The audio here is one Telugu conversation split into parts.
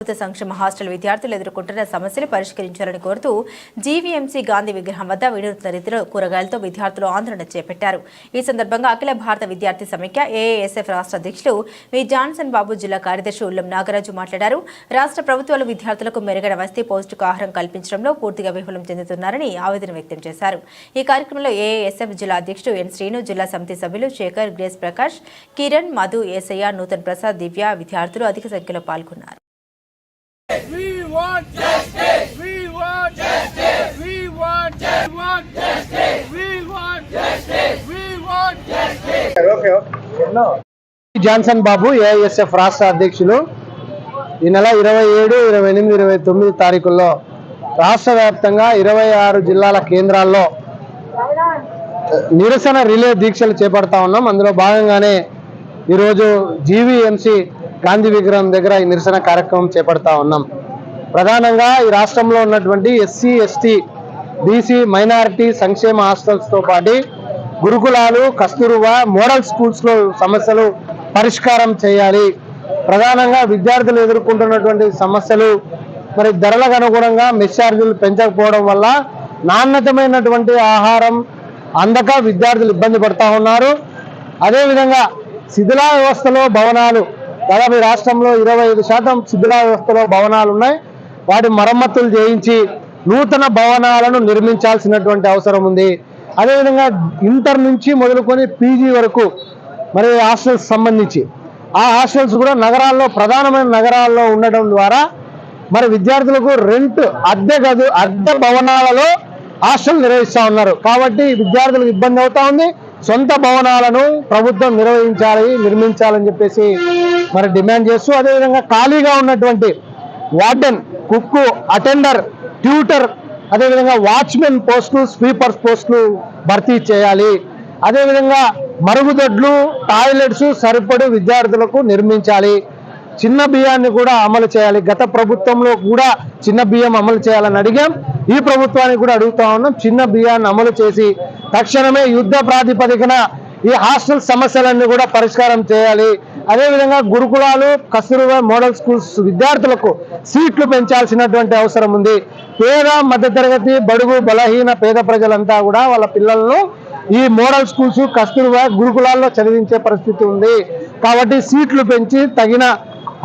ప్రభుత్వ సంక్షేమ హాస్టల్ విద్యార్థులు ఎదుర్కొంటున్న సమస్యలు పరిష్కరించాలని కోరుతూ జీవీఎంసీ గాంధీ విగ్రహం వద్ద వినూత్న రీతిలో కూరగాయలతో విద్యార్థులు ఆందోళన చేపట్టారు. ఈ సందర్భంగా అఖిల భారత విద్యార్థి సమైక్య ఏఏఎస్ఎఫ్ రాష్ట్ర అధ్యక్షులు వి జాన్సన్ బాబు జిల్లా కార్యదర్శి ఉల్లం నాగరాజు మాట్లాడారు. రాష్ట్ర ప్రభుత్వాలు విద్యార్థులకు మెరుగైన వస్తీ పౌష్టికాహారం కల్పించడంలో పూర్తిగా విఫలం చెందుతున్నారని ఆవేదన వ్యక్తం చేశారు. ఈ కార్యక్రమంలో ఏఏఎస్ఎఫ్ జిల్లా అధ్యక్షుడు ఎన్ శ్రీను జిల్లా సమితి సభ్యులు శేఖర్ గ్రేస్ ప్రకాష్ కిరణ్ మధు ఏసయ్య నూతన్ ప్రసాద్ దివ్య విద్యార్థులు అధిక సంఖ్యలో పాల్గొన్నారు. We want justice. We want justice. We want justice. We want justice. We want justice. We want justice. Johnson Babu AISF రాష్ట్ర అధ్యక్షులు ఈ నెల ఇరవై ఏడు ఇరవై ఎనిమిది ఇరవై తొమ్మిది తారీఖుల్లో రాష్ట్ర వ్యాప్తంగా ఇరవై ఆరు జిల్లాల కేంద్రాల్లో నిరసన రిలే దీక్షలు చేపడతా ఉన్నాం అందులో భాగంగానే ఈరోజు జీవీఎంసీ గాంధీ విగ్రహం దగ్గర ఈ నిరసన కార్యక్రమం చేపడతా ఉన్నాం. ప్రధానంగా ఈ రాష్ట్రంలో ఉన్నటువంటి ఎస్సీ ఎస్టీ బీసీ మైనారిటీ సంక్షేమ హాస్టల్స్తో పాటు గురుకులాలు కస్తూరుబా మోడల్ స్కూల్స్లో సమస్యలు పరిష్కారం చేయాలి. ప్రధానంగా విద్యార్థులు ఎదుర్కొంటున్నటువంటి సమస్యలు మరి ధరలకు అనుగుణంగా మెస్ ఛార్జీలు పెంచకపోవడం వల్ల నాణ్యతమైనటువంటి ఆహారం అందక విద్యార్థులు ఇబ్బంది పడతా ఉన్నారు. అదేవిధంగా శిథిలా వ్యవస్థలో భవనాలు దాదాపు రాష్ట్రంలో ఇరవై ఐదు శాతం శిథిలా వ్యవస్థలో భవనాలు ఉన్నాయి. వాటి మరమ్మతులు చేయించి నూతన భవనాలను నిర్మించాల్సినటువంటి అవసరం ఉంది. అదేవిధంగా ఇంటర్ నుంచి మొదలుకొని పీజీ వరకు మరి హాస్టల్స్ సంబంధించి. ఆ హాస్టల్స్ కూడా నగరాల్లో ప్రధానమైన నగరాల్లో ఉండడం ద్వారా మరి విద్యార్థులకు రెంట్ అద్దె గదు అద్దె భవనాలలో హాస్టల్ నిర్వహిస్తా ఉన్నారు. కాబట్టి విద్యార్థులకు ఇబ్బంది అవుతా ఉంది. సొంత భవనాలను ప్రభుత్వం నిర్వహించాలి నిర్మించాలని చెప్పేసి మరి డిమాండ్ చేస్తూ అదేవిధంగా ఖాళీగా ఉన్నటువంటి వార్డెన్ కుక్కు అటెండర్ ట్యూటర్ అదేవిధంగా వాచ్మెన్ పోస్టులు స్వీపర్స్ పోస్టులు భర్తీ చేయాలి. అదేవిధంగా మరుగుదొడ్లు టాయిలెట్స్ సరిపడు విద్యార్థులకు నిర్మించాలి. చిన్న బియ్యాన్ని కూడా అమలు చేయాలి. గత ప్రభుత్వంలో కూడా చిన్న బియ్యం అమలు చేయాలని అడిగాం. ఈ ప్రభుత్వానికి కూడా అడుగుతా ఉన్నాం. చిన్న బియ్యాన్ని అమలు చేసి తక్షణమే యుద్ధ ప్రాతిపదికన ఈ హాస్టల్ సమస్యలన్నీ కూడా పరిష్కారం చేయాలి. అదేవిధంగా గురుకులాలు కస్తూర్బా మోడల్ స్కూల్స్ విద్యార్థులకు సీట్లు పెంచాల్సినటువంటి అవసరం ఉంది. పేద మధ్యతరగతి బడుగు బలహీన పేద ప్రజలంతా కూడా వాళ్ళ పిల్లలను ఈ మోడల్ స్కూల్స్ కస్తూర్బా గురుకులాల్లో చదివించే పరిస్థితి ఉంది. కాబట్టి సీట్లు పెంచి తగిన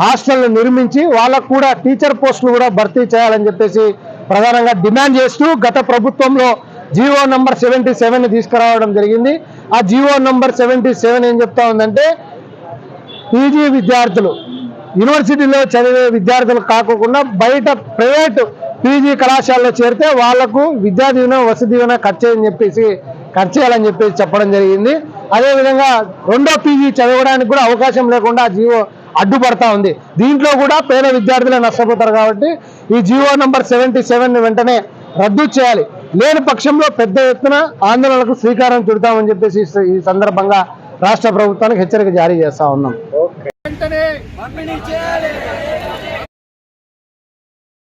హాస్టళ్ళు నిర్మించి వాళ్ళకు కూడా టీచర్ పోస్టులు కూడా భర్తీ చేయాలని చెప్పేసి ప్రధానంగా డిమాండ్ చేస్తూ గత ప్రభుత్వంలో జీవో నంబర్ సెవెంటీ సెవెన్ తీసుకురావడం జరిగింది. ఆ జీవో నంబర్ సెవెంటీ సెవెన్ ఏం చెప్తా ఉందంటే పీజీ విద్యార్థులు యూనివర్సిటీలో చదివే విద్యార్థులు కాకుండా బయట ప్రైవేట్ పీజీ కళాశాలలో చేరితే వాళ్ళకు విద్యా దీవెన వసతి దీవెన ఖర్చు అని చెప్పేసి ఖర్చు చేయాలని చెప్పేసి చెప్పడం జరిగింది. అదేవిధంగా రెండో పీజీ చదవడానికి కూడా అవకాశం లేకుండా జీవో అడ్డుపడతా ఉంది. దీంట్లో కూడా పేద విద్యార్థులే నష్టపోతారు కాబట్టి ఈ జీవో నంబర్ సెవెంటీ సెవెన్ వెంటనే రద్దు చేయాలి. లేని పక్షంలో పెద్ద ఎత్తున ఆందోళనలకు శ్రీకారం చుడతామని చెప్పేసి ఈ సందర్భంగా రాష్ట్ర ప్రభుత్వానికి హెచ్చరిక జారీ చేస్తా ఉన్నాం. వెంటనే పంపిణీ చేయాలి.